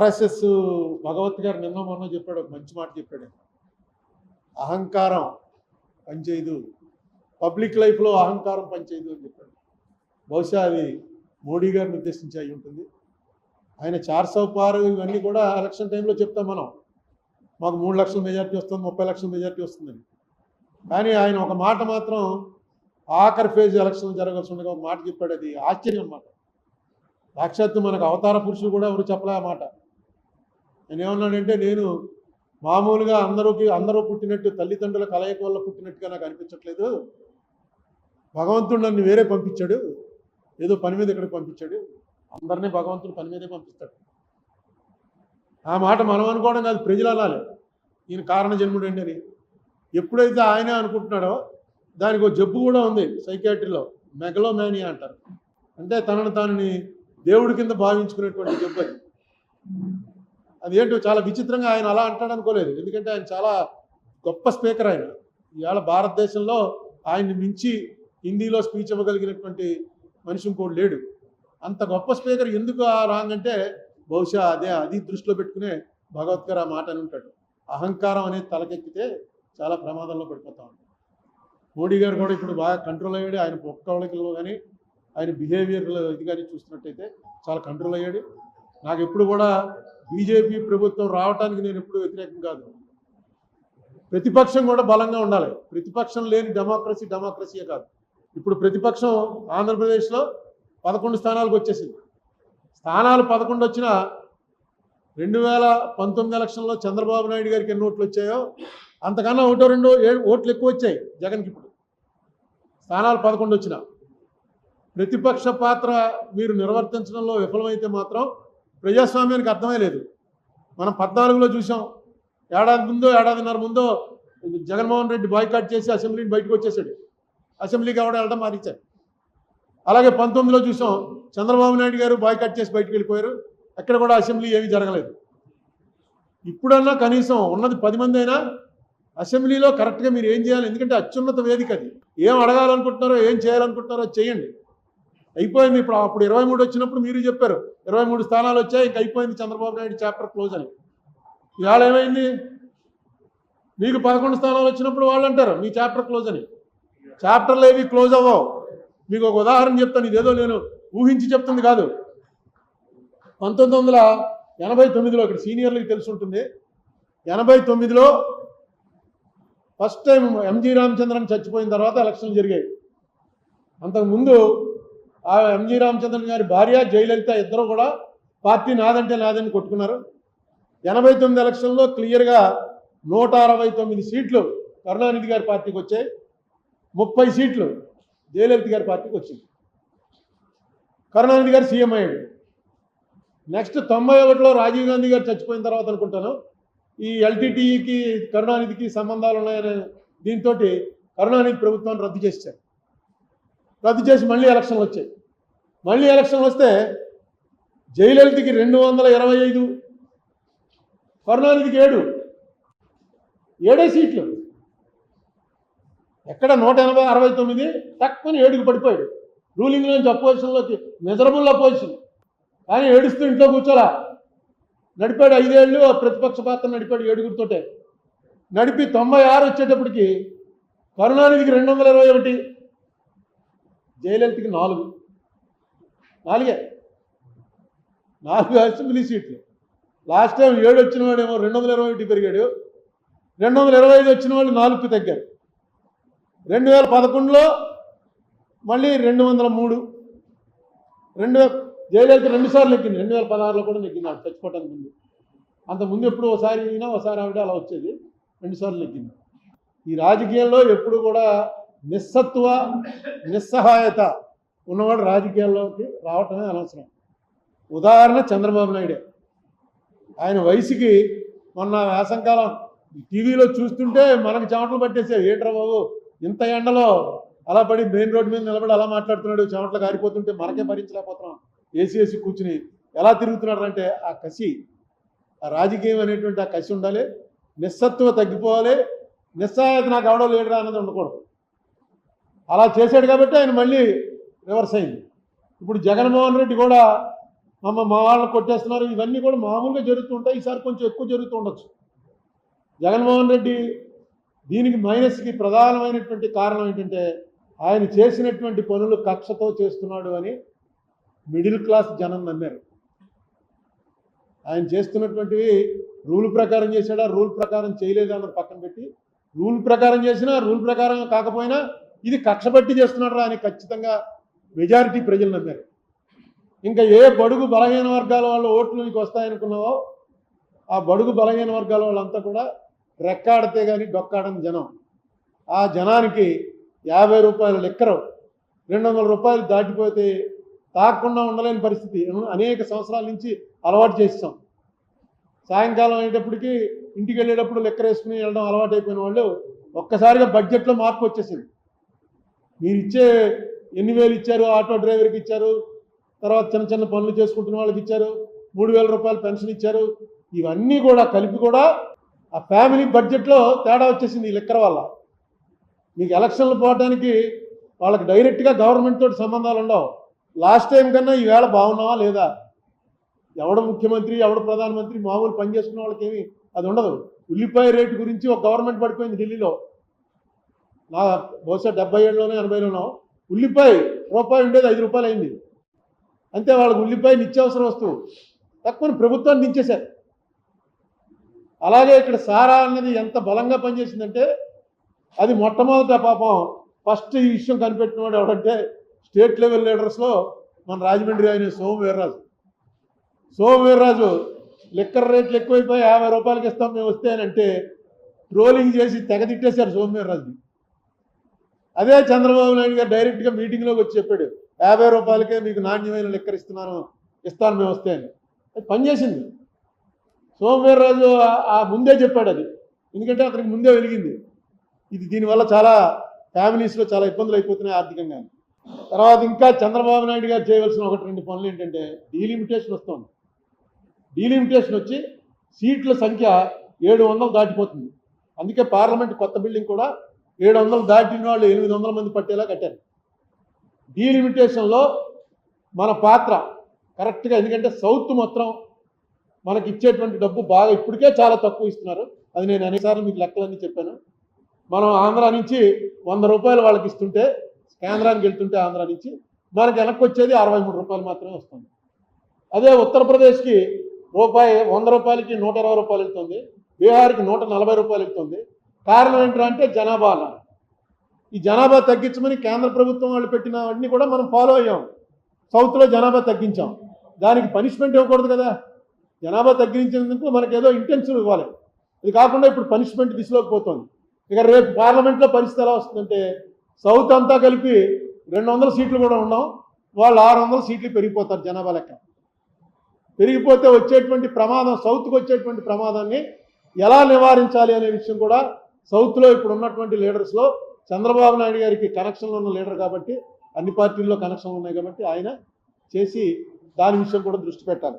RSS భగవత్ గారు నిన్న మొన్న చెప్పాడు ఒక మంచి మాట చెప్పాడు. అహంకారం పనిచేయదు. పబ్లిక్ లైఫ్లో అహంకారం పనిచేయదు అని చెప్పాడు. బహుశా అది మోడీ గారిని ఉద్దేశించి అయి ఉంటుంది. ఆయన చార్ పారు ఇవన్నీ కూడా ఎలక్షన్ టైంలో చెప్తాం మనం. మాకు మూడు లక్షల మెజార్టీ వస్తుంది ముప్పై లక్షల మెజార్టీ వస్తుందని. కానీ ఆయన ఒక మాట మాత్రం ఆఖరి ఫేజ్ ఎలక్షన్ జరగాల్సి ఉండగా ఒక మాట చెప్పాడు. అది ఆశ్చర్యం అన్నమాట. సాక్షాత్తు మనకు అవతార పురుషులు కూడా ఎవరు చెప్పలే ఆ మాట. నేను ఏమన్నానంటే నేను మామూలుగా అందరూ అందరూ పుట్టినట్టు తల్లిదండ్రుల కలయిక వల్ల పుట్టినట్టుగా నాకు అనిపించట్లేదు. భగవంతుడు నన్ను వేరే పంపించాడు. ఏదో పని మీద ఇక్కడికి పంపించాడు. అందరినీ భగవంతుడు పని మీదే పంపిస్తాడు. ఆ మాట మనం అనుకోవడం కాదు ప్రజలు అనాలి. ఈయన కారణ జన్ముడు అండి అని ఎప్పుడైతే ఆయనే అనుకుంటున్నాడో దానికి ఒక జబ్బు కూడా ఉంది సైకాట్రీలో మెగలోమానియా అంటారు. అంటే తనను తనని దేవుడి కింద భావించుకునేటువంటి జబ్బు అది. అదేంటో చాలా విచిత్రంగా ఆయన అలా అంటాడు అనుకోలేదు. ఎందుకంటే ఆయన చాలా గొప్ప స్పీకర్ ఆయన. ఇవాళ భారతదేశంలో ఆయన్ని మించి హిందీలో స్పీచ్ ఇవ్వగలిగినటువంటి మనిషి ఇంకోటి లేడు. అంత గొప్ప స్పీకర్ ఎందుకు ఆ రాంగ్ అంటే బహుశా అదే అది దృష్టిలో పెట్టుకునే భగవద్గారు ఆ మాట అని ఉంటాడు. అహంకారం అనేది తలకెక్కితే చాలా ప్రమాదంలో పడిపోతా ఉంటాం మోడీ గారు కూడా ఇప్పుడు బాగా కంట్రోల్ అయ్యాడు. ఆయన ఒక్కళ్ళకిలో కానీ ఆయన బిహేవియర్లో ఇది కానీ చూసినట్టయితే చాలా కంట్రోల్ అయ్యాడు. నాకు ఎప్పుడు కూడా బీజేపీ ప్రభుత్వం రావడానికి నేను ఎప్పుడు వ్యతిరేకం కాదు. ప్రతిపక్షం కూడా బలంగా ఉండాలి. ప్రతిపక్షం లేని డెమోక్రసీ డెమోక్రసీయే కాదు. ఇప్పుడు ప్రతిపక్షం ఆంధ్రప్రదేశ్లో పదకొండు స్థానాలకు వచ్చేసింది. స్థానాలు పదకొండు వచ్చినా రెండు వేల పంతొమ్మిది ఎలక్షన్లో చంద్రబాబు నాయుడు గారికి ఎన్ని ఓట్లు వచ్చాయో అంతకన్నా ఒకటో రెండో ఓట్లు ఎక్కువ వచ్చాయి జగన్కి ఇప్పుడు. స్థానాలు పదకొండు వచ్చిన. ప్రతిపక్ష పాత్ర మీరు నిర్వర్తించడంలో విఫలమైతే మాత్రం ప్రజాస్వామ్యానికి అర్థమే లేదు. మనం పద్నాలుగులో చూసాం. ఏడాది ముందో ఏడాదిన్నర ముందో జగన్మోహన్ రెడ్డి బాయ్కాట్ చేసి అసెంబ్లీని బయటకు వచ్చేసాడు. అసెంబ్లీకి ఎవడ వెళ్ళడం మారించారు అలాగే పంతొమ్మిదిలో చూసాం చంద్రబాబు నాయుడు గారు బాయ్కాట్ చేసి బయటకు వెళ్ళిపోయారు. అక్కడ కూడా అసెంబ్లీ ఏమీ జరగలేదు. ఇప్పుడన్నా కనీసం ఉన్నది పది మంది అయినా అసెంబ్లీలో కరెక్ట్గా మీరు ఏం చేయాలి? ఎందుకంటే అత్యున్నత వేదిక అది. ఏం అడగాలనుకుంటున్నారో ఏం చేయాలనుకుంటున్నారో చేయండి అయిపోయింది ఇప్పుడు అప్పుడు ఇరవై మూడు వచ్చినప్పుడు మీరు చెప్పారు. ఇరవై మూడు స్థానాలు వచ్చాయి ఇంక అయిపోయింది చంద్రబాబు నాయుడు చాప్టర్ క్లోజ్ అని. ఇవాళ ఏమైంది? మీకు పదకొండు స్థానాలు వచ్చినప్పుడు వాళ్ళు అంటారు మీ చాప్టర్ క్లోజ్ అని. చాప్టర్లు ఏవి క్లోజ్ అవ్వవు. మీకు ఒక ఉదాహరణ చెప్తాను ఇదేదో నేను ఊహించి చెప్తుంది కాదు. పంతొమ్మిది వందల ఎనభై తొమ్మిదిలో ఇక్కడ సీనియర్లకి తెలిసి ఉంటుంది ఎనభై తొమ్మిదిలో ఫస్ట్ టైం ఎంజి రామచంద్రన్ చచ్చిపోయిన తర్వాత ఎలక్షన్లు జరిగాయి. అంతకుముందు ఆ ఎంజి రామచంద్రన్ గారి భార్య జయలలిత ఇద్దరు కూడా పార్టీ నాదంటే నాదని కొట్టుకున్నారు. ఎనభై తొమ్మిది ఎలక్షన్లో క్లియర్గా నూట అరవై తొమ్మిది సీట్లు కరుణానిధి గారి పార్టీకి వచ్చాయి. ముప్పై సీట్లు జయలలిత గారి పార్టీకి వచ్చింది. కరుణానిధి గారు సీఎం అయ్యాడు. నెక్స్ట్ తొంభై ఒకటిలో రాజీవ్ గాంధీ గారు చచ్చిపోయిన తర్వాత అనుకుంటాను. ఈ ఎల్టీటీఈకి కరుణానిధికి సంబంధాలు ఉన్నాయనే దీంతో కరుణానిధి ప్రభుత్వాన్ని రద్దు చేశారు రద్దు చేసి మళ్ళీ ఎలక్షన్లు వచ్చాయి. మళ్ళీ ఎలక్షన్లు వస్తే జయలలితకి రెండు వందల ఇరవై ఐదు కరుణానిధికి ఏడు ఏడే సీట్లు. ఎక్కడ నూట ఎనభై అరవై తొమ్మిది తక్కువని ఏడుకు పడిపోయాడు. రూలింగ్ నుంచి అపోజిషన్లోకి మెజరబుల్ అపోజిషన్. కానీ ఏడుస్తూ ఇంట్లో కూర్చోలా. నడిపాడు ఐదేళ్ళు ప్రతిపక్ష పాత్ర నడిపాడు ఏడుగురితోటే. నడిపి తొంభై ఆరు వచ్చేటప్పటికి కరుణానిధికి రెండు వందల ఇరవై ఒకటి జయలలితకి నాలుగు. నాలుగే. నాలుగు అసెంబ్లీ సీట్లు. లాస్ట్ టైం ఏడు వచ్చిన వాడేమో రెండు వందల ఇరవై ఒకటి పెరిగాడు. రెండు వందల ఇరవై ఐదు వచ్చిన వాళ్ళు నాలుగు తగ్గారు. రెండు వేల పదకొండులో మళ్ళీ రెండు వందల మూడు. రెండు వేల జయలలిత రెండుసార్లు ఎక్కింది నెగ్గింది. రెండు వేల పదహారులో కూడా నెగ్గింది. ఆవిడ చచ్చిపోవటానికి ముందు. అంత ముందు ఎప్పుడు ఒకసారి అయినా ఒకసారి ఆవిడ అలా వచ్చేది. రెండు సార్లు నెగ్గింది. ఈ రాజకీయాల్లో ఎప్పుడు కూడా నిస్సత్వ నిస్సహాయత ఉన్నవాడు రాజకీయాల్లోకి రావటమే అనవసరం. ఉదాహరణ చంద్రబాబు నాయుడే. ఆయన వయసుకి మొన్న వేసంకాలం టీవీలో చూస్తుంటే మనకు చెమటలు పట్టేసే ఏంట్రా బాబు ఇంత ఎండలో అలా పడి మెయిన్ రోడ్ మీద నిలబడి అలా మాట్లాడుతున్నాడు చెమటలు కారిపోతుంటే మనకే భరించలేకపోతున్నాం. ఏసీ ఏసీ కూర్చుని ఎలా తిరుగుతున్నాడు అంటే ఆ కసి. ఆ రాజకీయం అనేటువంటి ఆ కసి ఉండాలి. నిస్సత్వ తగ్గిపోవాలి. నిస్సహాయత నాకు అవడం లేడురా అన్నది ఉండకూడదు. అలా చేశాడు కాబట్టి ఆయన మళ్ళీ రివర్స్ అయింది. ఇప్పుడు జగన్మోహన్ రెడ్డి కూడా అమ్మ మా వాళ్ళని కొట్టేస్తున్నారు. ఇవన్నీ కూడా మామూలుగా జరుగుతుంటాయి. ఈసారి కొంచెం ఎక్కువ జరుగుతూ ఉండొచ్చు. జగన్మోహన్ రెడ్డి దీనికి మైనస్కి ప్రధానమైనటువంటి కారణం ఏంటంటే ఆయన చేసినటువంటి పనులు కక్షతో చేస్తున్నాడు అని మిడిల్ క్లాస్ జనం నమ్మారు. ఆయన చేస్తున్నటువంటివి రూల్ ప్రకారం చేశాడా? రూల్ ప్రకారం చేయలేదా? అన్నది పక్కన పెట్టి రూల్ ప్రకారం చేసినా రూల్ ప్రకారం కాకపోయినా ఇది కక్షబట్టి చేస్తున్నాడు అని ఖచ్చితంగా మెజారిటీ ప్రజలు నమ్మారు. ఇంకా ఏ బడుగు బలహీన వర్గాల వాళ్ళు ఓట్లు నీకు వస్తాయనుకున్నావో ఆ బడుగు బలహీన వర్గాల వాళ్ళంతా కూడా రెక్కాడితే కానీ డొక్కాడని జనం. ఆ జనానికి యాభై రూపాయల లెక్కరు రెండు వందల రూపాయలు దాటిపోతే తాకుండా ఉండలేని పరిస్థితి. అనేక సంవత్సరాల నుంచి అలవాటు చేస్తాం సాయంకాలం అయ్యేటప్పటికి ఇంటికి వెళ్ళేటప్పుడు లెక్కరేసుకుని వెళ్ళడం అలవాటు అయిపోయిన వాళ్ళు ఒక్కసారిగా బడ్జెట్లో మార్పు వచ్చేసింది. మీరు ఇచ్చే ఎన్ని వేలు ఇచ్చారు? ఆటో డ్రైవర్కి ఇచ్చారు? తర్వాత చిన్న చిన్న పనులు చేసుకుంటున్న వాళ్ళకి ఇచ్చారు? మూడు వేల రూపాయలు పెన్షన్ ఇచ్చారు? ఇవన్నీ కూడా కలిపి కూడా ఆ ఫ్యామిలీ బడ్జెట్లో తేడా వచ్చేసింది ఈ లెక్కర వల్ల. మీకు ఎలక్షన్లు పోవడానికి వాళ్ళకి డైరెక్ట్గా గవర్నమెంట్ తోటి సంబంధాలు ఉండవు. లాస్ట్ టైం కన్నా ఈవేళ బాగున్నావా లేదా? ఎవడ ముఖ్యమంత్రి ఎవడ ప్రధానమంత్రి మామూలు పని చేసుకున్న వాళ్ళకి అది ఉండదు. ఉల్లిపాయ రేటు గురించి ఒక గవర్నమెంట్ పడిపోయింది ఢిల్లీలో. నా బహుశా డెబ్బై ఏడులోనో ఎనభైలోనో ఉల్లిపాయ రూపాయి ఉండేది ఐదు రూపాయలు అయింది. అంతే వాళ్ళకి ఉల్లిపాయ నిత్యావసర వస్తువు. తక్కువని ప్రభుత్వాన్ని దించేశారు. అలాగే ఇక్కడ సారా అన్నది ఎంత బలంగా పనిచేసిందంటే అది మొట్టమొదట పాపం ఫస్ట్ ఈ విషయం కనిపెట్టినవాడు ఎవడంటే స్టేట్ లెవెల్ లీడర్స్లో మన రాజమండ్రి ఆయన సోము వీర్రాజు. సోము వీర్రాజు లిక్కర్ రేట్లు ఎక్కువైపోయి యాభై రూపాయలకి ఇస్తాం మేము వస్తే అని అంటే ట్రోలింగ్ చేసి తెగ తిట్టేశారు సోము వీర్రాజుని. అదే చంద్రబాబు నాయుడు గారు డైరెక్ట్గా మీటింగ్లోకి వచ్చి చెప్పాడు. యాభై రూపాయలకే మీకు నాణ్యమైన లిక్కర్ ఇస్తున్నాను ఇస్తాను మేము వస్తే అని. అది పనిచేసింది సోమవీర్రాజు ఆ- ఆ ముందే చెప్పాడు అది. ఎందుకంటే అతనికి ముందే వెలిగింది. ఇది దీనివల్ల చాలా ఫ్యామిలీస్లో చాలా ఇబ్బందులు అయిపోతున్నాయి ఆర్థికంగా. తర్వాత ఇంకా చంద్రబాబు నాయుడు గారు చేయవలసిన ఒకటి రెండు పనులు ఏంటంటే డీలిమిటేషన్ వస్తుంది. డీలిమిటేషన్ వచ్చి సీట్ల సంఖ్య ఏడు వందలు దాటిపోతుంది. అందుకే పార్లమెంట్ కొత్త బిల్డింగ్ కూడా ఏడు వందలు దాటిన వాళ్ళు ఎనిమిది వందల మంది పట్టేలా కట్టారు. డీలిమిటేషన్లో మన పాత్ర కరెక్ట్గా ఎందుకంటే సౌత్ మాత్రం మనకి ఇచ్చేటువంటి డబ్బు బాగా ఇప్పటికే చాలా తక్కువ ఇస్తున్నారు. అది నేను అనేసార్లు మీకు లెక్కలన్నీ చెప్పాను. మనం ఆంధ్ర నుంచి వంద రూపాయలు వాళ్ళకి ఇస్తుంటే కేంద్రానికి వెళ్తుంటే ఆంధ్ర నుంచి మనకి వెనక్కి వచ్చేది అరవై మూడు రూపాయలు మాత్రమే వస్తుంది. అదే ఉత్తరప్రదేశ్కి రూపాయి వంద రూపాయలకి నూట ఇరవై రూపాయలు వెళ్తుంది. బీహార్కి నూట నలభై రూపాయలు వెళ్తుంది. కారణం ఏంటంటే జనాభా ఈ జనాభా తగ్గించమని కేంద్ర ప్రభుత్వం వాళ్ళు పెట్టిన పెట్టినవన్నీ కూడా మనం ఫాలో అయ్యాం. సౌత్లో జనాభా తగ్గించాం. దానికి పనిష్మెంట్ ఇవ్వకూడదు కదా. జనాభా తగ్గించినందుకు మనకి ఏదో ఇంటెన్సివ్ ఇవ్వాలి. ఇది కాకుండా ఇప్పుడు పనిష్మెంట్ దిశలోకి పోతుంది. ఇక రేపు పార్లమెంట్లో పరిస్థితి ఎలా వస్తుందంటే సౌత్ అంతా కలిపి రెండు వందల సీట్లు కూడా ఉన్నాం. వాళ్ళు ఆరు వందల సీట్లు పెరిగిపోతారు జనాభా లెక్క. పెరిగిపోతే వచ్చేటువంటి ప్రమాదం సౌత్కి వచ్చేటువంటి ప్రమాదాన్ని ఎలా నివారించాలి అనే విషయం కూడా సౌత్లో ఇప్పుడు ఉన్నటువంటి లీడర్స్లో చంద్రబాబు నాయుడు గారికి కనెక్షన్లు ఉన్న లీడర్ కాబట్టి అన్ని పార్టీల్లో కనెక్షన్లు ఉన్నాయి కాబట్టి ఆయన చేసి దాని విషయం కూడా దృష్టి పెట్టాలి.